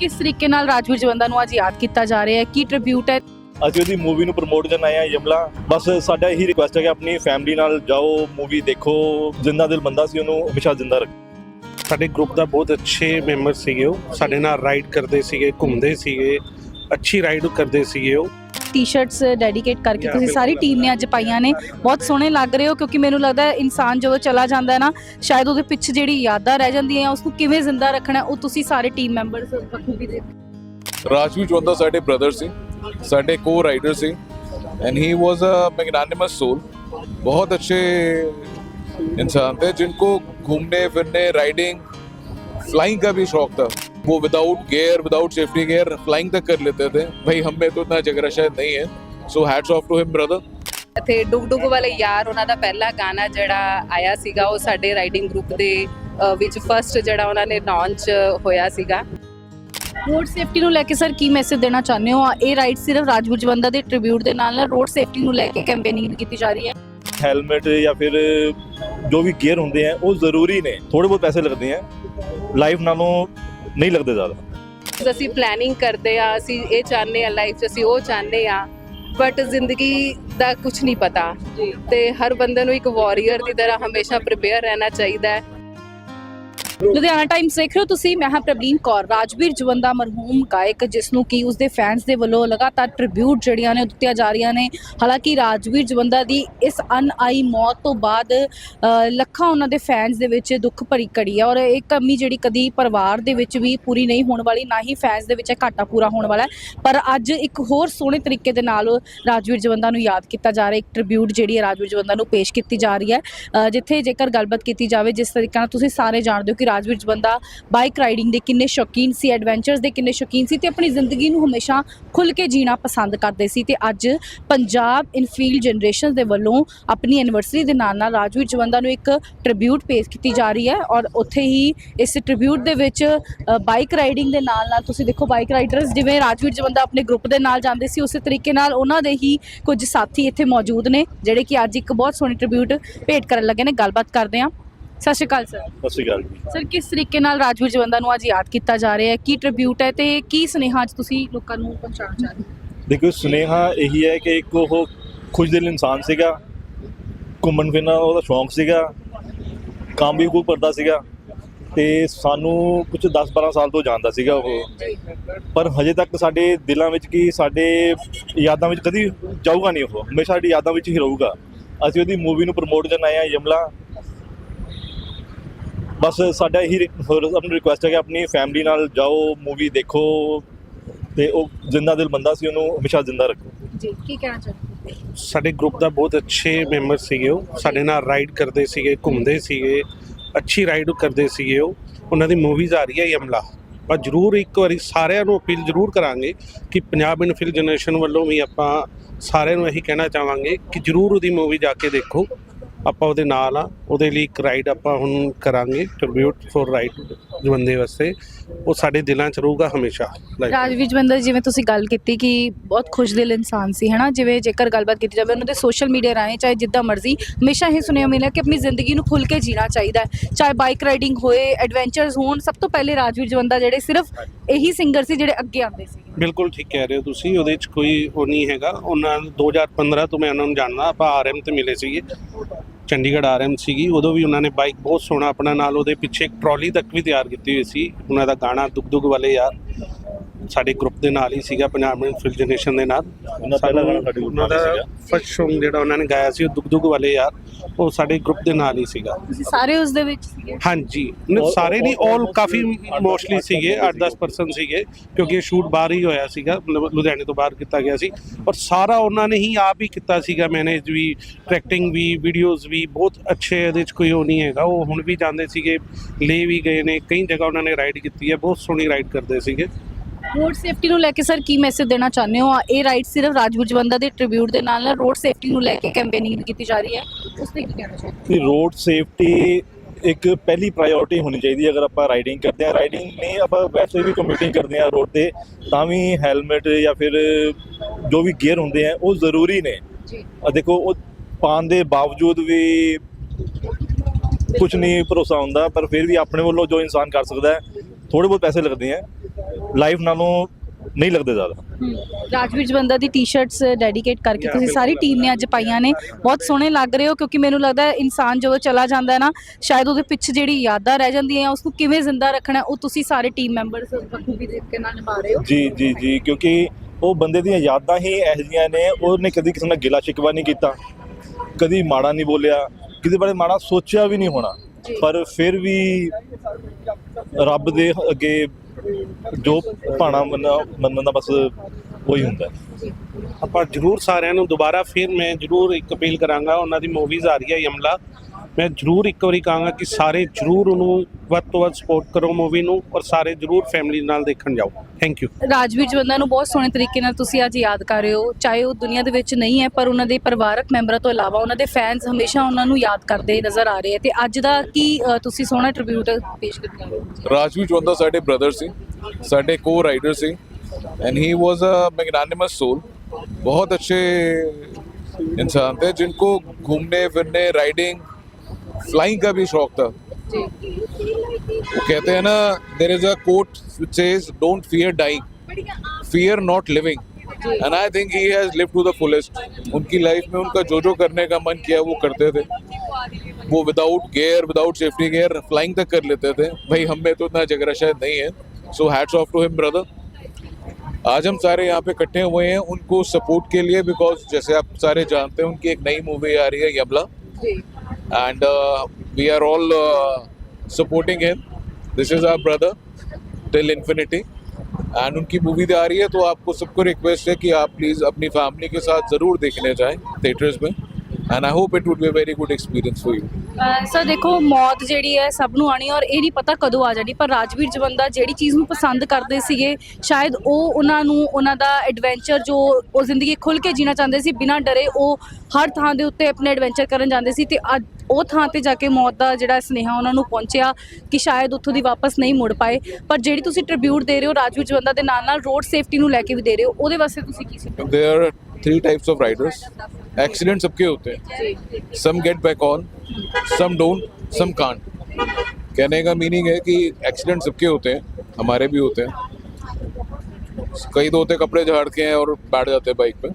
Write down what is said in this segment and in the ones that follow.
ਕਿਸ ਤਰੀਕੇ ਨਾਲ ਰਾਜਵੀਰ ਜਵੰਦਾ ਨੂੰ ਅੱਜ ਯਾਦ ਕੀਤਾ ਜਾ ਰਿਹਾ ਹੈ? ਕੀ ਟ੍ਰਿਬਿਊਟ ਹੈ? ਅਸੀਂ ਉਹਦੀ ਮੂਵੀ ਨੂੰ ਪ੍ਰਮੋਟ ਕਰਨ ਆਏ ਆ ਯਮਲਾ। ਬਸ ਸਾਡਾ ਇਹੀ ਰਿਕੁਐਸਟ ਹੈ ਕਿ ਆਪਣੀ ਫੈਮਿਲੀ ਨਾਲ ਜਾਓ ਮੂਵੀ ਦੇਖੋ ਜਿੰਦਾ ਦਿਲ ਬੰਦਾ ਸੀ ਉਹਨੂੰ ਹਮੇਸ਼ਾ ਜਿੰਦਾ ਰੱਖੋ। ਸਾਡੇ ਗਰੁੱਪ ਦਾ ਬਹੁਤ ਅੱਛੇ ਮੈਂਬਰ ਸੀਗੇ ਉਹ। ਸਾਡੇ ਨਾਲ ਰਾਈਡ ਕਰਦੇ ਸੀਗੇ ਘੁੰਮਦੇ ਸੀਗੇ ਅੱਛੀ ਰਾਈਡ ਕਰਦੇ ਸੀਗੇ ਉਹ। ਟੀ-ਸ਼ਰਟਸ ਡੈਡੀਕੇਟ ਕਰਕੇ Yeah, ਤੁਸੀਂ ਸਾਰੀ ਬਿਲਕੁਲ। ਟੀਮ ਨੇ ਅੱਜ ਪਾਈਆਂ ਨੇ ਬਹੁਤ ਸੋਹਣੇ ਲੱਗ ਰਹੇ ਹੋ ਕਿਉਂਕਿ ਮੈਨੂੰ ਲੱਗਦਾ ਹੈ ਇਨਸਾਨ ਜਦੋਂ ਚਲਾ ਜਾਂਦਾ ਹੈ ਨਾ ਸ਼ਾਇਦ ਉਹਦੇ ਪਿੱਛੇ ਜਿਹੜੀ ਯਾਦਾਂ ਰਹਿ ਜਾਂਦੀਆਂ ਉਸ ਨੂੰ ਕਿਵੇਂ ਜ਼ਿੰਦਾ ਰੱਖਣਾ ਹੈ, ਉਹ ਤੁਸੀਂ ਸਾਰੇ ਟੀਮ ਮੈਂਬਰਸ ਬਖੂਬੀ ਦੇ ਰਾਜਵੀਰ ਜਵੰਦਾ ਸਾਡੇ ਬ੍ਰਦਰ ਸੀ ਸਾਡੇ ਕੋ rider C and he was a magnanimous soul बहुत अच्छे इंसान थे जिनको घूमने फिरने राइडिंग फ्लाइंग का भी शौक था वो without gear without safety gear flying तक कर लेते थे भाई हम में तो इतना जगरा शायद नहीं है so hats off to him brother ਤੇ ਡੁਗ ਡੁਗ ਵਾਲੇ ਯਾਰ ਉਹਨਾਂ ਦਾ ਪਹਿਲਾ ਗਾਣਾ ਜਿਹੜਾ ਆਇਆ ਸੀਗਾ ਉਹ ਸਾਡੇ ਰਾਈਡਿੰਗ ਗਰੁੱਪ ਦੇ ਅ, ਵਿੱਚ ਫਰਸਟ ਜਿਹੜਾ ਉਹਨਾਂ ਨੇ ਲਾਂਚ ਹੋਇਆ ਸੀਗਾ ਰੋਡ ਸੇਫਟੀ ਨੂੰ ਲੈ ਕੇ ਸਰ ਕੀ ਮੈਸੇਜ ਦੇਣਾ ਚਾਹੁੰਦੇ ਹੋ ਇਹ ਰਾਈਡ ਸਿਰਫ ਰਾਜਵੀਰ ਜਵੰਦਾ ਦੇ ਟ੍ਰਿਬਿਊਟ ਦੇ ਨਾਲ ਨਾਲ ਰੋਡ ਸੇਫਟੀ ਨੂੰ ਲੈ ਕੇ ਕੈਂਪੇਨਿੰਗ ਕੀਤੀ ਜਾ ਰਹੀ ਹੈ ਹੈਲਮਟ ਜਾਂ ਫਿਰ ਜੋ ਵੀ ਗੇਅਰ ਹੁੰਦੇ ਆ ਉਹ ਜ਼ਰੂਰੀ ਨੇ ਥੋੜੇ ਬਹੁਤ ਪੈਸੇ ਲੱਗਦੇ ਆ ਲਾਈਫ ਨਾਲੋਂ ਨਹੀਂ ਲੱਗਦੇ ਜ਼ਿਆਦਾ। ਅਸੀਂ ਪਲੈਨਿੰਗ ਕਰਦੇ ਆ ਅਸੀਂ ਇਹ ਚਾਹੁੰਦੇ ਆ ਲਾਈਫ 'ਚ ਅਸੀਂ ਉਹ ਚਾਹੁੰਦੇ ਆ। ਬਟ ਜ਼ਿੰਦਗੀ ਦਾ ਕੁਝ ਨਹੀਂ ਪਤਾ। ਤੇ ਹਰ ਬੰਦੇ ਨੂੰ ਇੱਕ ਵਾਰੀਅਰ ਦੀ ਤਰ੍ਹਾਂ ਹਮੇਸ਼ਾ ਪ੍ਰਿਪੇਅਰ ਰਹਿਣਾ ਚਾਹੀਦਾ ਹੈ। ਲੁਧਿਆਣਾ ਟਾਈਮਸ ਦੇਖ ਰਹੇ ਹੋ ਤੁਸੀਂ ਮੈਂ ਹਾਂ ਪ੍ਰਬਲੀਨ ਕੌਰ। ਰਾਜਵੀਰ ਜਵੰਦਾ ਮਰਹੂਮ ਗਾਇਕ ਜਿਸ ਨੂੰ ਕੀ ਉਸਦੇ ਫੈਨਸ ਦੇ ਵੱਲੋਂ ਲਗਾਤਾਰ ਟ੍ਰਿਬਿਊਟ ਜਿਹੜੀਆਂ ਨੇ ਦਿੱਤੀਆਂ ਜਾ ਰਹੀਆਂ ਨੇ। ਹਾਲਾਂਕਿ ਰਾਜਵੀਰ ਜਵੰਦਾ ਦੀ ਇਸ ਅਨਆਈ ਮੌਤ ਤੋਂ ਬਾਅਦ ਲੱਖਾਂ ਉਹਨਾਂ ਦੇ ਫੈਨਸ ਦੇ ਵਿੱਚ ਦੁੱਖ ਭਰੀ ਘੜੀ ਹੈ ਔਰ ਇਹ ਕਮੀ ਜਿਹੜੀ ਕਦੀ ਪਰਿਵਾਰ ਦੇ ਵਿੱਚ ਵੀ ਪੂਰੀ ਨਹੀਂ ਹੋਣ ਵਾਲੀ ਨਾ ਹੀ ਫੈਨਸ ਦੇ ਵਿੱਚ ਇਹ ਘਾਟਾ ਪੂਰਾ ਹੋਣ ਵਾਲਾ ਪਰ ਅੱਜ ਇੱਕ ਹੋਰ ਸੋਹਣੇ ਤਰੀਕੇ ਦੇ ਨਾਲ ਰਾਜਵੀਰ ਜਵੰਦਾ ਨੂੰ ਯਾਦ ਕੀਤਾ ਜਾ ਰਿਹਾ ਇੱਕ ਟ੍ਰਿਬਿਊਟ ਜਿਹੜੀ ਹੈ ਰਾਜਵੀਰ ਜਵੰਦਾ ਨੂੰ ਪੇਸ਼ ਕੀਤੀ ਜਾ ਰਹੀ ਹੈ। ਅ, ਜਿੱਥੇ ਜੇਕਰ ਗੱਲਬਾਤ ਕੀਤੀ ਜਾਵੇ ਜਿਸ ਤਰੀਕੇ ਨਾਲ ਤੁਸੀਂ ਸਾਰੇ ਜਾਣਦੇ ਹੋ ਕਿ ਰਾਜਵੀਰ ਜਵੰਦਾ ਬਾਈਕ ਰਾਈਡਿੰਗ ਦੇ ਕਿੰਨੇ ਸ਼ੌਕੀਨ ਸੀ ਐਡਵੈਂਚਰਸ ਦੇ ਕਿੰਨੇ ਸ਼ੌਕੀਨ ਸੀ ਤੇ ਆਪਣੀ ਜ਼ਿੰਦਗੀ ਨੂੰ ਹਮੇਸ਼ਾ ਖੁੱਲ ਕੇ ਜੀਣਾ ਪਸੰਦ ਕਰਦੇ ਸੀ ਤੇ ਅੱਜ ਪੰਜਾਬ ਇਨਫੀਲਡ ਜਨਰੇਸ਼ਨ ਦੇ ਵੱਲੋਂ ਆਪਣੀ ਐਨੀਵਰਸਰੀ ਦੇ ਨਾਲ ਨਾਲ ਰਾਜਵੀਰ ਜਵੰਦਾ ਨੂੰ ਇੱਕ ਟ੍ਰਿਬਿਊਟ ਪੇਸ਼ ਕੀਤੀ ਜਾ ਰਹੀ ਹੈ ਔਰ ਉੱਥੇ ਹੀ ਇਸ ਟ੍ਰਿਬਿਊਟ ਦੇ ਵਿੱਚ ਬਾਈਕ ਰਾਈਡਿੰਗ ਦੇ ਨਾਲ ਨਾਲ ਤੁਸੀਂ ਦੇਖੋ ਬਾਈਕ ਰਾਈਡਰਸ ਜਿਵੇਂ ਰਾਜਵੀਰ ਜਵੰਦਾ ਆਪਣੇ ਗਰੁੱਪ ਦੇ ਨਾਲ ਜਾਂਦੇ ਸੀ, ਉਸੇ ਤਰੀਕੇ ਨਾਲ ਉਹਨਾਂ ਦੇ ਹੀ ਕੁਝ ਸਾਥੀ ਇੱਥੇ ਮੌਜੂਦ ਨੇ ਜਿਹੜੇ ਕਿ ਅੱਜ ਇੱਕ ਬਹੁਤ ਸੋਹਣੀ ਟ੍ਰਿਬਿਊਟ ਭੇਟ ਕਰਨ ਲੱਗੇ ਨੇ। ਗੱਲਬਾਤ ਕਰਦੇ ਹਾਂ। ਸਤਿ ਸ਼੍ਰੀ ਅਕਾਲ ਸਰ ਸਤਿ ਸ਼੍ਰੀ ਅਕਾਲ ਜੀ। ਸਰ ਕਿਸ ਤਰੀਕੇ ਨਾਲ ਰਾਜਵੀਰ ਜਵੰਦਾ ਨੂੰ ਅੱਜ ਯਾਦ ਕੀਤਾ ਜਾ ਰਿਹਾ ਹੈ? ਕੀ ਟ੍ਰਿਬਿਊਟ ਹੈ ਤੇ ਕੀ ਸੁਨੇਹਾ ਅੱਜ ਤੁਸੀਂ ਲੋਕਾਂ ਨੂੰ ਪਹੁੰਚਾਉਣਾ ਚਾਹ ਰਹੇ ਹੋ? ਦੇਖੋ ਸੁਨੇਹਾ ਇਹੀ ਹੈ ਕਿ ਇੱਕ ਉਹ ਖੁਸ਼ਦਿਲ ਇਨਸਾਨ ਸੀਗਾ। ਘੁੰਮਣ ਫਿਰਨਾ ਉਹਦਾ ਸ਼ੌਂਕ ਸੀਗਾ। ਕੰਮ ਵੀ ਕੋਈ ਕਰਦਾ ਸੀਗਾ। ਤੇ ਸਾਨੂੰ ਕੁਝ 10-12 ਸਾਲ ਤੋਂ ਜਾਣਦਾ ਸੀਗਾ ਉਹ। ਪਰ ਹਜੇ ਤੱਕ ਸਾਡੇ ਦਿਲਾਂ ਵਿੱਚ ਕੀ ਸਾਡੇ ਯਾਦਾਂ ਵਿੱਚ ਕਦੀ ਜਾਊਗਾ ਨਹੀਂ ਉਹ। ਹਮੇਸ਼ਾ ਸਾਡੀ ਯਾਦਾਂ ਵਿੱਚ ਹੀ ਰਹੂਗਾ। ਅਸੀਂ ਉਹਦੀ ਮੂਵੀ ਨੂੰ ਪ੍ਰਮੋਟ ਕਰਨ ਆਏ ਆ ਯਮਲਾ। ਬਸ ਸਾਡਾ ਇਹੀ ਆਪਣੀ ਰਿਕੁਐਸਟ ਹੈ ਕਿ ਆਪਣੀ ਫੈਮਿਲੀ ਨਾਲ ਜਾਓ ਮੂਵੀ ਦੇਖੋ ਤੇ ਉਹ ਜਿੰਦਾ ਦਿਲ ਬੰਦਾ ਸੀ ਉਹਨੂੰ ਹਮੇਸ਼ਾ ਜਿੰਦਾ ਰੱਖੋ। ਜੀ ਕੀ ਕਹਿਣਾ ਚਾਹੁੰਦੇ? ਸਾਡੇ ਗਰੁੱਪ ਦਾ ਬਹੁਤ ਅੱਛੇ ਮੈਂਬਰ ਸੀਗੇ ਉਹ। ਸਾਡੇ ਨਾਲ ਰਾਈਡ ਕਰਦੇ ਸੀਗੇ ਘੁੰਮਦੇ ਸੀਗੇ ਅੱਛੀ ਰਾਈਡ ਕਰਦੇ ਸੀਗੇ ਉਹ। ਉਹਨਾਂ ਦੀ ਮੂਵੀਜ਼ ਆ ਰਹੀ ਹੈ ਯਮਲਾ। ਪਰ ਜਰੂਰ ਇੱਕ ਵਾਰੀ ਸਾਰਿਆਂ ਨੂੰ ਅਪੀਲ ਜਰੂਰ ਕਰਾਂਗੇ ਕਿ ਪੰਜਾਬ ਇਨਫਿਲ ਜਨਰੇਸ਼ਨ ਵੱਲੋਂ ਵੀ ਆਪਾਂ ਸਾਰਿਆਂ ਨੂੰ ਇਹੀ ਕਹਿਣਾ ਚਾਹਾਂਗੇ ਕਿ ਜਰੂਰ ਉਹਦੀ ਮੂਵੀ ਜਾ ਕੇ ਦੇਖੋ। ਆਪਾਂ ਉਹਦੇ ਨਾਲ ਆ। ਉਹਦੇ ਲਈ ਇੱਕ ਰਾਈਡ ਆਪਾਂ ਹੁਣ ਕਰਾਂਗੇ ਟ੍ਰਿਬਿਊਟ ਫॉर ਰਾਈਡ ਜਵੰਦੇ ਵਾਸਤੇ। ਉਹ ਸਾਡੇ ਦਿਲਾਂ 'ਚ ਰਹੂਗਾ ਹਮੇਸ਼ਾ। ਰਾਜਵੀਰ ਜਵੰਦਾ ਜਿਵੇਂ ਤੁਸੀਂ ਗੱਲ ਕੀਤੀ ਕਿ ਬਹੁਤ ਖੁਸ਼ਦਿਲ ਇਨਸਾਨ ਸੀ ਹਨਾ? ਜਿਵੇਂ ਜੇਕਰ ਗੱਲਬਾਤ ਕੀਤੀ ਜਾਵੇ ਉਹਨਾਂ ਦੇ ਸੋਸ਼ਲ ਮੀਡੀਆ ਰਾਹੀਂ ਚਾਹੇ ਜਿੱਦਾਂ ਮਰਜ਼ੀ ਹਮੇਸ਼ਾ ਇਹ ਸੁਣਿਆ ਮਿਲਿਆ ਕਿ ਆਪਣੀ ਜ਼ਿੰਦਗੀ ਨੂੰ ਖੁੱਲ ਕੇ ਜੀਣਾ ਚਾਹੀਦਾ ਹੈ। ਚਾਹੇ ਬਾਈਕ ਰਾਈਡਿੰਗ ਹੋਏ ਐਡਵੈਂਚਰਸ ਹੋਣ ਸਭ ਤੋਂ ਪਹਿਲੇ ਰਾਜਵੀਰ ਜਵੰਦਾ ਜਿਹੜੇ ਸਿਰਫ ਇਹੀ ਸਿੰਗਰ ਸੀ ਜਿਹੜੇ ਅੱਗੇ ਆਉਂਦੇ ਸੀ। ਬਿਲਕੁਲ ਠੀਕ ਕਹਿ ਰਹੇ ਹੋ ਤੁਸੀਂ ਉਹਦੇ 'ਚ ਕੋਈ ਉਹ ਨਹੀਂ ਹੈਗਾ। ਉਹਨਾਂ 2015 ਤੋਂ ਮੈਂ ਉਹਨਾਂ ਨੂੰ ਜਾਣਦਾ ਆਪਾਂ ਆਰਐਮ ਤੇ ਮਿਲੇ ਸੀਗੇ। ਚੰਡੀਗੜ੍ਹ ਆਰਐਮ ਸੀਗੀ, ਉਦੋਂ ਵੀ ਉਹਨਾਂ ਨੇ ਬਾਈਕ ਬਹੁਤ ਸੋਹਣਾ ਆਪਣਾ ਨਾਲ ਉਹਦੇ ਪਿੱਛੇ ਇੱਕ ਟਰਾਲੀ ਤੱਕ ਵੀ ਤਿਆਰ ਕੀਤੀ ਹੋਈ ਸੀ। ਉਹਨਾਂ ਦਾ ਗਾਣਾ ਦੁੱਗ ਦੁੱਗ ਵਾਲੇ ਯਾਰ ਸਾਡੇ ਗਰੁੱਪ ਦੇ ਨਾਲ ਹੀ ਸੀਗਾ ਪੰਜਾਬ ਫਿਲ ਜਨਰੇਸ਼ਨ ਦੇ ਨਾਲ। ਉਹਨਾਂ ਪਹਿਲਾ ਗਾਣਾ ਸਾਡੇ group ਉਹਨਾਂ ਨਾਲ ਦਾ ਸੀਗਾ। ਫਸਟ Song ਜਿਹੜਾ ਉਹਨਾਂ ਨੇ ਗਾਇਆ ਸੀ ਉਹ ਦੁੱਗ ਦੁੱਗ ਵਾਲੇ ਯਾਰ ਉਹ ਸਾਡੇ ਗਰੁੱਪ ਦੇ ਨਾਲ ਹੀ ਸੀਗਾ। ਤੁਸੀਂ ਸਾਰੇ ਉਸ ਦੇ ਵਿੱਚ ਸੀਗੇ? ਹਾਂਜੀ। ਨਹੀਂ, ਸਾਰੇ ਨਹੀਂ ਆਲ ਕਾਫੀ ਮੋਸਟਲੀ ਸੀਗੇ ਬੰਦੇ 8-10 ਪਰਸਨ ਸੀਗੇ ਕਿਉਂਕਿ ਇਹ ਸ਼ੂਟ ਬਾਹਰ ਹੀ ਹੋਇਆ ਸੀਗਾ ਮਤਲਬ ਲੁਧਿਆਣੇ ਤੋਂ ਬਾਹਰ ਕੀਤਾ ਗਿਆ ਸੀ। ਔਰ ਸਾਰਾ ਉਹਨਾਂ ਨੇ ਹੀ ਆਪ ਹੀ ਕੀਤਾ ਸੀਗਾ ਮੈਨੇਜ ਵੀ ਟਰੈਕਟਿੰਗ ਵੀ ਵੀਡੀਓਜ਼ ਵੀ ਬਹੁਤ ਅੱਛੇ ਇਹਦੇ 'ਚ ਕੋਈ ਉਹ ਨਹੀਂ ਹੈਗਾ। ਉਹ ਹੁਣ ਵੀ ਜਾਂਦੇ ਸੀਗੇ ਲੇ ਵੀ ਗਏ ਨੇ ਕਈ ਜਗ੍ਹਾ ਉਹਨਾਂ ਨੇ ਰਾਈਡ ਕੀਤੀ ਹੈ ਬਹੁਤ ਸੋਹਣੀ ਰਾਈਡ ਕਰਦੇ ਸੀਗੇ। ਰੋਡ ਸੇਫਟੀ ਨੂੰ ਲੈ ਕੇ ਸਰ ਕੀ ਮੈਸੇਜ ਦੇਣਾ ਚਾਹੁੰਦੇ ਹੋ? ਇਹ ਰਾਈਡ ਸਿਰਫ ਜਵੰਦਾ ਦੇ ਟ੍ਰਿਬਿਊਟ ਦੇ ਨਾਲ ਨਾਲ ਰੋਡ ਸੇਫਟੀ ਨੂੰ ਲੈ ਕੇ ਕੈਂਪੇਨਿੰਗ ਕੀਤੀ ਜਾ ਰਹੀ ਹੈ। ਉਸ ਤੇ ਕੀ ਕਹਿਣਾ ਚਾਹੁੰਦੇ ਹੋ? ਕਿ ਰੋਡ ਸੇਫਟੀ ਇੱਕ ਪਹਿਲੀ ਪ੍ਰਾਇੋਰਟੀ ਹੋਣੀ ਚਾਹੀਦੀ ਹੈ ਅਗਰ ਆਪਾਂ ਰਾਈਡਿੰਗ ਕਰਦੇ ਹਾਂ। ਰਾਈਡਿੰਗ ਨਹੀਂ ਆਪਾਂ ਵੈਸੇ ਵੀ ਕੰਪਿਊਟਿੰਗ ਕਰਦੇ ਹਾਂ ਰੋਡ ਤੇ ਤਾਂ ਵੀ ਹੈਲਮਟ ਜਾਂ ਫਿਰ ਜੋ ਵੀ ਗੇਅਰ ਹੁੰਦੇ ਆ ਉਹ ਜ਼ਰੂਰੀ ਨੇ। ਜੀ। ਆ ਦੇਖੋ ਉਹ ਪਾਉਣ ਦੇ ਬਾਵਜੂਦ ਵੀ ਕੁਝ ਨਹੀਂ ਭਰੋਸਾ ਹੁੰਦਾ ਪਰ ਫਿਰ ਵੀ ਆਪਣੇ ਵੱਲੋਂ ਜੋ ਇਨਸਾਨ ਕਰ ਸਕਦਾ ਹੈ ਥੋੜੇ ਬਹੁਤ ਪੈਸੇ ਲੱਗਦੇ ਆ। ਲਾਈਫ ਨਾਲੋਂ ਨਹੀਂ ਲੱਗਦੇ ਜ਼ਿਆਦਾ। ਰਾਜਵੀਰ ਜਵੰਦਾ ਦੀ ਟੀ-ਸ਼ਰਟਸ ਡੈਡੀਕੇਟ ਕਰਕੇ ਤੁਸੀਂ ਸਾਰੀ ਟੀਮ ਨੇ ਅੱਜ ਪਾਈਆਂ ਨੇ। ਬਹੁਤ ਸੋਹਣੇ ਲੱਗ ਰਹੇ ਹੋ ਕਿਉਂਕਿ ਮੈਨੂੰ ਲੱਗਦਾ ਹੈ ਇਨਸਾਨ ਜਦੋਂ ਚਲਾ ਜਾਂਦਾ ਹੈ ਨਾ ਸ਼ਾਇਦ ਉਹਦੇ ਪਿੱਛੇ ਜਿਹੜੀ ਯਾਦਾਂ ਰਹਿ ਜਾਂਦੀਆਂ ਉਸ ਨੂੰ ਕਿਵੇਂ ਜ਼ਿੰਦਾ ਰੱਖਣਾ ਹੈ, ਉਹ ਤੁਸੀਂ ਸਾਰੇ ਟੀਮ ਮੈਂਬਰਸ ਬਖੂਬੀ ਤਰੀਕੇ ਨਾਲ ਨਿਭਾ ਰਹੇ ਹੋ। ਜੀ ਜੀ ਜੀ ਕਿਉਂਕਿ ਉਹ ਬੰਦੇ ਦੀਆਂ ਯਾਦਾਂ ਹੀ ਇਹੋ ਜਿਹੀਆਂ ਨੇ ਉਹਨੇ ਕਦੀ ਕਿਸੇ ਨਾਲ ਗਿਲਾ ਸ਼ਿਕਵਾ ਨਹੀਂ ਕੀਤਾ ਕਦੀ ਮਾੜਾ ਨਹੀਂ ਬੋਲਿਆ ਕਿਸੇ ਬਾਰੇ ਮਾੜਾ ਸੋਚਿਆ ਵੀ ਨਹੀਂ ਹੋਣਾ। ਜੀ। ਪਰ ਫਿਰ ਵੀ ਰੱਬ ਦੇ ਅੱਗੇ ਜੋ ਭਾਣਾ ਮੰਨਣਾ ਮੰਨਣ ਦਾ ਬਸ ਉਹੀ ਹੁੰਦਾ। ਆਪਾਂ ਜਰੂਰ ਸਾਰਿਆਂ ਨੂੰ ਦੁਬਾਰਾ ਫਿਰ ਮੈਂ ਜਰੂਰ ਇੱਕ ਅਪੀਲ ਕਰਾਂਗਾ, ਉਹਨਾਂ ਦੀ ਮੂਵੀਜ਼ ਆ ਰਹੀ ਹੈ ਯਮਲਾ। ਮੈਂ ਜਰੂਰ ਇੱਕ ਵਾਰੀ ਕਹਾਂਗਾ ਕਿ ਸਾਰੇ ਜਰੂਰ ਉਹਨੂੰ ਵੱਧ ਤੋਂ ਵੱਧ ਸਪੋਰਟ ਕਰੋ ਮੂਵੀ ਨੂੰ ਔਰ ਸਾਰੇ ਜਰੂਰ ਫੈਮਿਲੀ ਨਾਲ ਦੇਖਣ ਜਾਓ। ਥੈਂਕ ਯੂ ਰਾਜਵੀਰ ਜਵੰਦਾ ਨੂੰ ਬਹੁਤ ਸੋਹਣੇ ਤਰੀਕੇ ਨਾਲ ਤੁਸੀਂ ਅੱਜ ਯਾਦ ਕਰ ਰਹੇ ਹੋ ਚਾਹੇ ਉਹ ਦੁਨੀਆ ਦੇ ਵਿੱਚ ਨਹੀਂ ਹੈ ਪਰ ਉਹਨਾਂ ਦੇ ਪਰਿਵਾਰਕ ਮੈਂਬਰਾਂ ਤੋਂ ਇਲਾਵਾ ਉਹਨਾਂ ਦੇ ਫੈਨਸ ਹਮੇਸ਼ਾ ਉਹਨਾਂ ਨੂੰ ਯਾਦ ਕਰਦੇ ਨਜ਼ਰ ਆ ਰਹੇ ਹੈ ਤੇ ਅੱਜ ਦਾ ਕੀ ਅ, ਤੁਸੀਂ ਸੋਹਣਾ ਟ੍ਰਿਬਿਊਟ ਪੇਸ਼ ਕੀਤਾ ਹੈ ਰਾਜਵੀਰ ਚੌਂਦਾ ਸਾਡੇ ਬ੍ਰਦਰ ਸੀ ਸਾਡੇ ਕੋ rider C and he was a magnanimous soul बहुत अच्छे इंसान थे जिनको घूमने फिरने राइडिंग फ्लाइंग का भी शौक था ਜੀ वो कहते हैं ना there is a quote says don't fear dying fear not living and I think he has live to the fullest उनकी लाइफ में उनका जो जो करने का मन किया वो करते थे। वो without gear without safety gear flying तक कर लेते थे। भाई हम में तो इतना जगरा शायद नहीं है। So hats off to him brother आज हम सारे यहाँ पे इकट्ठे हुए हैं उनको सपोर्ट के लिए बिकॉज़ जैसे आप सारे जानते हैं उनकी एक नई मूवी आ रही है Yamla and we are we are him this is our brother till infinity. And उनकी मूवी आ रही है तो आपको सबको रिक्वेस्ट है कि आप प्लीज़ अपनी फैमिली के साथ ज़रूर देखने जाएँ थिएटर्स में. And I hope it would be very good experience for you sir ਦੇਖੋ, ਮੌਤ ਜਿਹੜੀ ਹੈ ਸਭ ਨੂੰ ਆਣੀ ਔਰ ਇਹ ਨਹੀਂ ਪਤਾ ਕਦੋਂ ਆ ਜਾਣੀ, ਪਰ ਰਾਜਵੀਰ ਜਵੰਦਾ ਜਿਹੜੀ ਚੀਜ਼ ਨੂੰ ਪਸੰਦ ਕਰਦੇ ਸੀਗੇ, ਸ਼ਾਇਦ ਉਹ ਉਹਨਾਂ ਨੂੰ, ਉਹਨਾਂ ਦਾ ਐਡਵੈਂਚਰ ਜੋ ਉਹ ਜ਼ਿੰਦਗੀ ਖੁੱਲ ਕੇ ਜੀਣਾ ਚਾਹੁੰਦੇ ਸੀ, ਬਿਨਾਂ ਡਰੇ ਉਹ ਹਰ ਥਾਂ ਦੇ ਉੱਤੇ ਆਪਣੇ ਐਡਵੈਂਚਰ ਕਰਨ ਜਾਂਦੇ ਸੀ ਤੇ ਅੱਜ ਉਹ ਥਾਂ ਤੇ ਜਾ ਕੇ ਮੌਤ ਦਾ ਜਿਹੜਾ ਸੁਨੇਹਾ ਉਹਨਾਂ ਨੂੰ ਪਹੁੰਚਿਆ ਕਿ ਸ਼ਾਇਦ ਉੱਥੋਂ ਦੀ ਵਾਪਸ ਨਹੀਂ ਮੁੜ ਪਾਏ। ਪਰ ਜਿਹੜੀ ਤੁਸੀਂ ਟ੍ਰਿਬਿਊਟ ਦੇ ਰਹੇ ਹੋ ਰਾਜਵੀਰ ਜਵੰਦਾ ਦੇ ਨਾਲ ਨਾਲ ਰੋਡ ਸੇਫਟੀ ਨੂੰ ਲੈ ਕੇ ਵੀ ਦੇ ਰਹੇ ਹੋ, ਉਹਦੇ ਵਾਸਤੇ ਤੁਸੀਂ ਕੀ ਸੀ there three types of riders accident सबके होते हैं। Some get back on some don't some can't कहने का मीनिंग है कि एक्सीडेंट सबके होते हैं हमारे भी होते हैं। कई तो होते कपड़े झाड़ते हैं और बैठ जाते हैं बाइक पे।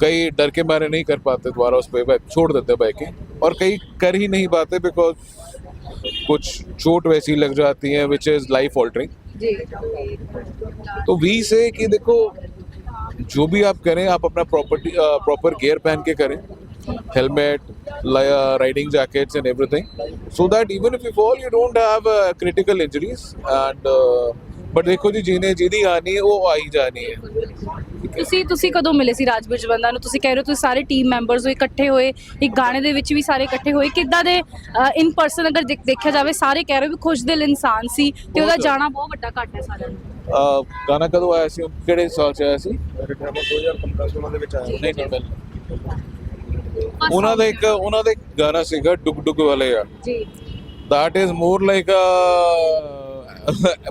कई डर के मारे नहीं कर पाते दोबारा उस पर छोड़ देते हैं बाइकें और कई कर ही नहीं पाते बिकॉज़ कुछ चोट वैसी लग जाती है विच इज़ लाइफ ऑल्टरिंग तो वी से कि देखो जो भी आप करें आप अपना प्रॉपर्टी प्रॉपर गियर पहन के करें helmet riding jackets and everything so that even if you fall you don't have critical injuries and but देखो जी जीने ਜਿਹਦੀ ਆਣੀ ਹੈ ਉਹ ਆਈ ਜਾਣੀ ਹੈ ਤੁਸੀਂ ਤੁਸੀਂ ਕਦੋਂ ਮਿਲੇ ਸੀ ਰਾਜਵੀਰ ਜਵੰਦਾ ਨੂੰ ਤੁਸੀਂ ਕਹਿ ਰਹੇ ਹੋ ਤੁਸੀਂ ਸਾਰੇ ਟੀਮ ਮੈਂਬਰਸ ਹੋ ਇਕੱਠੇ ਹੋਏ ਇੱਕ ਗਾਣੇ ਦੇ ਵਿੱਚ ਵੀ ਸਾਰੇ ਇਕੱਠੇ ਹੋਏ ਕਿੱਦਾਂ ਦੇ ਇਨ ਪਰਸਨ ਅਗਰ ਦੇਖ- ਦੇਖਿਆ ਜਾਵੇ ਸਾਰੇ ਕਹਿ ਰਹੇ ਹੋ ਵੀ ਖੁਸ਼ਦਿਲ ਇਨਸਾਨ ਸੀ ਤੇ ਉਹਦਾ ਬਹੁਤ। ਜਾਣਾ ਬਹੁਤ ਵੱਡਾ ਘਾਟ ਹੈ ਸਾਰਿਆਂ ਨੂੰ ਅਹ ਗਾਣਾ ਕਦੋਂ ਆਇਆ ਸੀ ਕਿਹੜੇ ਸਾਲ ਚ ਆਇਆ ਸੀ ਡਰਾਮਾ 2015 16 ਦੇ ਵਿੱਚ ਆਇਆ ਨਹੀਂ ਨਹੀਂ ਪਹਿਲਾਂ। ਉਹਨਾਂ ਦਾ ਇੱਕ ਉਹਨਾਂ ਦਾ ਇੱਕ ਗਾਣਾ ਸੀਗਾ ਡੁਗ ਡੁਗ ਵਾਲੇ ਯਾਰ ਜੀ that is more like a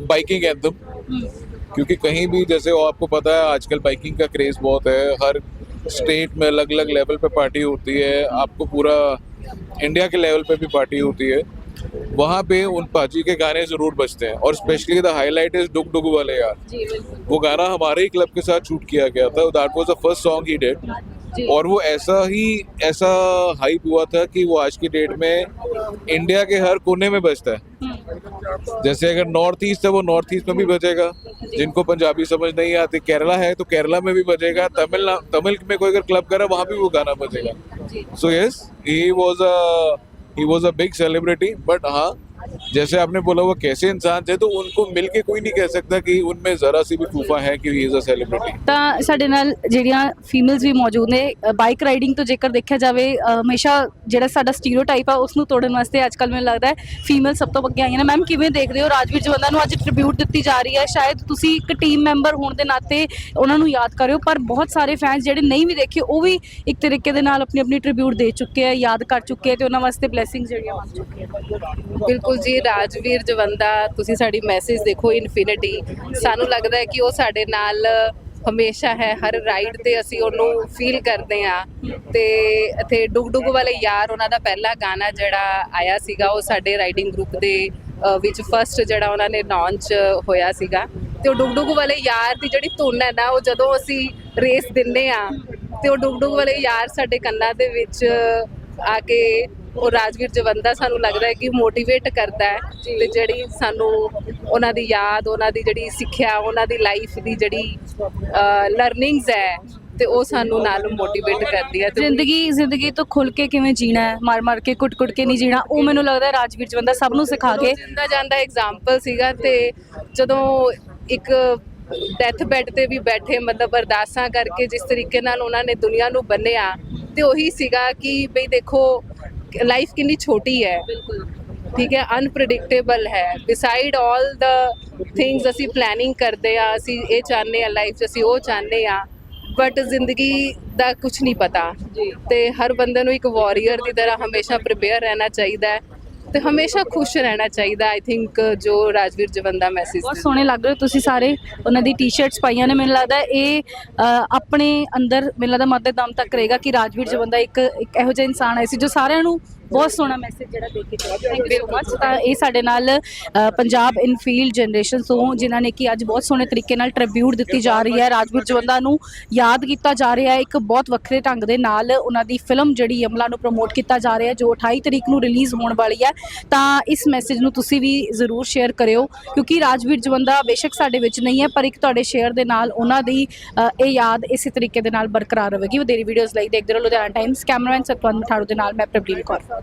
biking anthem ਹਮ, क्योंकि कहीं भी जैसे वो आपको पता है आजकल बाइकिंग का क्रेज बहुत है हर स्टेट में अलग अलग लेवल पे पार्टी होती है आपको पूरा इंडिया के लेवल पे भी पार्टी होती है वहाँ पे उन पाजी के गाने ज़रूर बजते हैं और specially the highlight is Dug Dug वाले यार। वो गाना हमारे ही क्लब के साथ शूट किया गया था। That was the first song he did और वो ऐसा ही ऐसा हाइप हुआ था कि वो आज की डेट में इंडिया के हर कोने में बजता है। हम्म, जैसे अगर नॉर्थ ईस्ट है वो नॉर्थ ईस्ट में भी बजेगा। जिनको पंजाबी समझ नहीं आती केरला है तो केरला में भी बजेगा। तमिल तमिल में कोई अगर क्लब करे वहाँ भी वो गाना बजेगा। So yes he was a he was a big celebrity but हाँ जैसे आपने बोला वो कैसे इंसान थे तो उनको मिलके कोई नहीं कह सकता कि उनमें जरा सी भी फूफा है कि ही इज अ सेलिब्रिटी ਤਾਂ ਸਾਡੇ ਨਾਲ ਜਿਹੜੀਆਂ ਫੀਮੇਲਸ ਵੀ ਮੌਜੂਦ ਨੇ ਬਾਈਕ ਰਾਈਡਿੰਗ ਤੋਂ ਜੇਕਰ ਦੇਖਿਆ ਜਾਵੇ ਅ, ਹਮੇਸ਼ਾ ਜਿਹੜਾ ਸਾਡਾ ਸਟੀਰੀਓਟਾਈਪ ਆ ਉਸ ਨੂੰ ਤੋੜਨ ਵਾਸਤੇ ਅੱਜ ਕੱਲ ਮੈਨੂੰ ਲੱਗਦਾ ਹੈ ਫੀਮੇਲ ਸਭ ਤੋਂ ਅੱਗੇ ਆਈਆਂ ਨੇ ਮੈਮ ਕਿਵੇਂ ਦੇਖਦੇ ਹੋ ਰਾਜਵੀਰ ਜਵੰਦਾ ਨੂੰ ਅੱਜ ਟ੍ਰਿਬਿਊਟ ਦਿੱਤੀ ਜਾ ਰਹੀ ਹੈ ਸ਼ਾਇਦ ਤੁਸੀਂ ਇੱਕ ਟੀਮ ਮੈਂਬਰ ਹੋਣ ਦੇ ਨਾਤੇ ਉਹਨਾਂ ਨੂੰ ਯਾਦ ਕਰਿਓ ਪਰ ਬਹੁਤ ਸਾਰੇ ਫੈਨਸ ਜਿਹੜੇ ਨਹੀਂ ਵੀ ਦੇਖੇ ਉਹ ਵੀ ਇੱਕ ਤਰੀਕੇ ਦੇ ਨਾਲ ਆਪਣੀ ਆਪਣੀ ਟ੍ਰਿਬਿਊਟ ਦੇ ਚੁੱਕੇ ਆ ਯਾਦ ਕਰ ਚੁੱਕੇ ਆ ਤੇ ਉਹਨਾਂ ਵਾਸਤੇ ਬਲੇਸਿੰਗਸ ਜਿਹੜੀਆਂ ਮੰਗ ਚੁੱਕੇ ਆ ਬਿਲਕੁਲ ਜੀ ਰਾਜਵੀਰ ਜਵੰਦਾ, ਤੁਸੀਂ ਸਾਡੀ ਮੈਸੇਜ ਦੇਖੋ ਇਨਫਿਨਿਟੀ ਸਾਨੂੰ ਲੱਗਦਾ ਹੈ ਕਿ ਉਹ ਸਾਡੇ ਨਾਲ ਹਮੇਸ਼ਾ ਹੈ, ਹਰ ਰਾਈਡ ਤੇ ਅਸੀਂ ਉਹਨੂੰ ਫੀਲ ਕਰਦੇ ਆ ਤੇ ਇੱਥੇ ਡੁਗ ਡੁਗ ਵਾਲੇ ਯਾਰ, ਉਹਨਾਂ ਦਾ ਪਹਿਲਾ ਗਾਣਾ ਜਿਹੜਾ ਆਇਆ ਸੀਗਾ, ਉਹ ਸਾਡੇ ਰਾਈਡਿੰਗ ਗਰੁੱਪ ਦੇ ਵਿੱਚ ਫਰਸਟ ਜਿਹੜਾ ਉਹਨਾਂ ਨੇ ਲਾਂਚ ਹੋਇਆ ਸੀਗਾ। ਤੇ ਉਹ ਡੁਗਡੁਗ ਵਾਲੇ ਯਾਰ ਦੀ ਜਿਹੜੀ ਧੁਨ ਹੈ ਨਾ, ਉਹ ਜਦੋਂ ਅਸੀਂ ਰੇਸ ਦਿੰਨੇ ਆ ਤੇ ਉਹ ਡੁਗਡੁਗ ਵਾਲੇ ਯਾਰ ਸਾਡੇ ਕੰਨਾਂ ਦੇ ਵਿੱਚ ਆ ਕੇ ਉਹ ਰਾਜਵੀਰ ਜਵੰਦਾ ਸਾਨੂੰ ਲੱਗਦਾ ਹੈ ਕਿ ਮੋਟੀਵੇਟ ਕਰਦਾ ਹੈ ਤੇ ਜਿਹੜੀ ਸਾਨੂੰ ਉਹਨਾਂ ਦੀ ਯਾਦ ਉਹਨਾਂ ਦੀ ਜਿਹੜੀ ਸਿੱਖਿਆ ਉਹਨਾਂ ਦੀ ਲਾਈਫ ਦੀ ਜਿਹੜੀ ਲਰਨਿੰਗਸ ਹੈ ਤੇ ਉਹ ਸਾਨੂੰ ਨਾਲ ਮੋਟੀਵੇਟ ਕਰਦੀ ਹੈ ਜ਼ਿੰਦਗੀ ਜ਼ਿੰਦਗੀ ਤੋਂ ਖੁੱਲ ਕੇ ਕਿਵੇਂ ਜੀਣਾ ਹੈ? ਮਾਰ ਮਾਰ ਕੇ ਕੁੱਟ ਕੁੱਟ ਕੇ ਨਹੀਂ ਜੀਣਾ? ਉਹ ਮੈਨੂੰ ਲੱਗਦਾ ਹੈ ਰਾਜਵੀਰ ਜਵੰਦਾ ਸਭ ਨੂੰ ਸਿਖਾ ਕੇ ਜਿੰਦਾ ਜਾਂਦਾ ਐਗਜ਼ਾਮਪਲ ਸੀਗਾ ਤੇ ਜਦੋਂ ਇੱਕ ਡੈਥ ਬੈੱਡ ਤੇ ਵੀ ਬੈਠੇ ਮਤਲਬ ਅਰਦਾਸਾਂ ਕਰਕੇ ਜਿਸ ਤਰੀਕੇ ਨਾਲ ਉਹਨਾਂ ਨੇ ਦੁਨੀਆ ਨੂੰ ਬੰਨਿਆ ਤੇ ਉਹੀ ਸੀਗਾ ਕਿ ਬਈ ਦੇਖੋ ਲਾਈਫ ਕਿੰਨੀ ਛੋਟੀ ਹੈ ਠੀਕ ਹੈ ਅਨਪ੍ਰੈਡਿਕਟੇਬਲ ਹੈ ਬਿਸਾਈਡ ਆਲ ਦ ਥਿੰਗਸ ਅਸੀਂ ਪਲੈਨਿੰਗ ਕਰਦੇ ਆ ਅਸੀਂ ਇਹ ਚਾਹੁੰਦੇ ਆ ਲਾਈਫ 'ਚ ਅਸੀਂ ਉਹ ਚਾਹੁੰਦੇ ਆ ਬਟ ਜ਼ਿੰਦਗੀ ਦਾ ਕੁਝ ਨਹੀਂ ਪਤਾ ਤੇ ਹਰ ਬੰਦੇ ਨੂੰ ਇੱਕ ਵਾਰੀਅਰ ਦੀ ਤਰ੍ਹਾਂ ਹਮੇਸ਼ਾ ਪ੍ਰਿਪੇਅਰ ਰਹਿਣਾ ਚਾਹੀਦਾ ਹੈ ਤੇ ਹਮੇਸ਼ਾ ਖੁਸ਼ ਰਹਿਣਾ ਚਾਹੀਦਾ ਆਈ ਥਿੰਕ ਜੋ ਰਾਜਵੀਰ ਜਵੰਦਾ ਮੈਸੇਜ ਬਹੁਤ ਸੋਹਣੇ ਲੱਗ ਰਹੇ ਹੋ ਤੁਸੀਂ ਸਾਰੇ। ਉਹਨਾਂ ਦੀ ਟੀ-ਸ਼ਰਟਸ ਪਾਈਆਂ ਨੇ। ਮੈਨੂੰ ਲੱਗਦਾ ਇਹ ਅ, ਆਪਣੇ ਅੰਦਰ ਮੈਨੂੰ ਲੱਗਦਾ ਮੱਦੇ ਦਮ ਤੱਕ ਰਹੇਗਾ ਕਿ ਰਾਜਵੀਰ ਜਵੰਦਾ ਇੱਕ ਇੱਕ ਇਹੋ ਜਿਹਾ ਇਨਸਾਨ ਹੈ ਸੀ ਜੋ ਸਾਰਿਆਂ ਨੂੰ ਬਹੁਤ ਸੋਹਣਾ ਮੈਸੇਜ ਜਿਹੜਾ ਦੇ ਕੇ ਥੈਂਕ ਯੂ ਸੋ ਮਚ ਤਾਂ ਇਹ ਸਾਡੇ ਨਾਲ ਪੰਜਾਬ ਇਨਫੀਲਡ ਜਨਰੇਸ਼ਨ ਤੋਂ ਜਿਨ੍ਹਾਂ ਨੇ ਕਿ ਅੱਜ ਬਹੁਤ ਸੋਹਣੇ ਤਰੀਕੇ ਨਾਲ ਟ੍ਰਿਬਿਊਟ ਦਿੱਤੀ ਜਾ ਰਹੀ ਹੈ। ਰਾਜਵੀਰ ਜਵੰਦਾ ਨੂੰ ਯਾਦ ਕੀਤਾ ਜਾ ਰਿਹਾ ਹੈ। ਇੱਕ ਬਹੁਤ ਵੱਖਰੇ ਢੰਗ ਦੇ ਨਾਲ ਉਹਨਾਂ ਦੀ ਫਿਲਮ ਜਿਹੜੀ ਯਮਲਾ ਨੂੰ ਪ੍ਰਮੋਟ ਕੀਤਾ ਜਾ ਰਿਹਾ ਜੋ 28 ਤਰੀਕ ਨੂੰ ਰਿਲੀਜ਼ ਹੋਣ ਵਾਲੀ ਹੈ। ਤਾਂ ਇਸ ਮੈਸੇਜ ਨੂੰ ਤੁਸੀਂ ਵੀ ਜ਼ਰੂਰ ਸ਼ੇਅਰ ਕਰਿਓ, ਕਿਉਂਕਿ ਰਾਜਵੀਰ ਜਵੰਦਾ ਬੇਸ਼ੱਕ ਸਾਡੇ ਵਿੱਚ ਨਹੀਂ ਹੈ, ਪਰ ਇੱਕ ਤੁਹਾਡੇ ਸ਼ੇਅਰ ਦੇ ਨਾਲ ਉਹਨਾਂ ਦੀ ਇਹ ਯਾਦ ਇਸੇ ਤਰੀਕੇ ਦੇ ਨਾਲ ਬਰਕਰਾਰ ਰਹੇਗੀ। ਵਧੇਰੀ ਵੀਡੀਓਜ਼ ਲਈ ਦੇਖਦੇ ਰਹੋ ਲੁਧਿਆਣਾ ਟਾਈਮਸ ਕੈਮਰਾਮੈਨ ਸਤਵੰਤ ਮਠਾੜੂ ਦੇ ਨਾਲ, ਮੈਂ ਪ੍ਰਬਲੀਨ ਕੌਰ।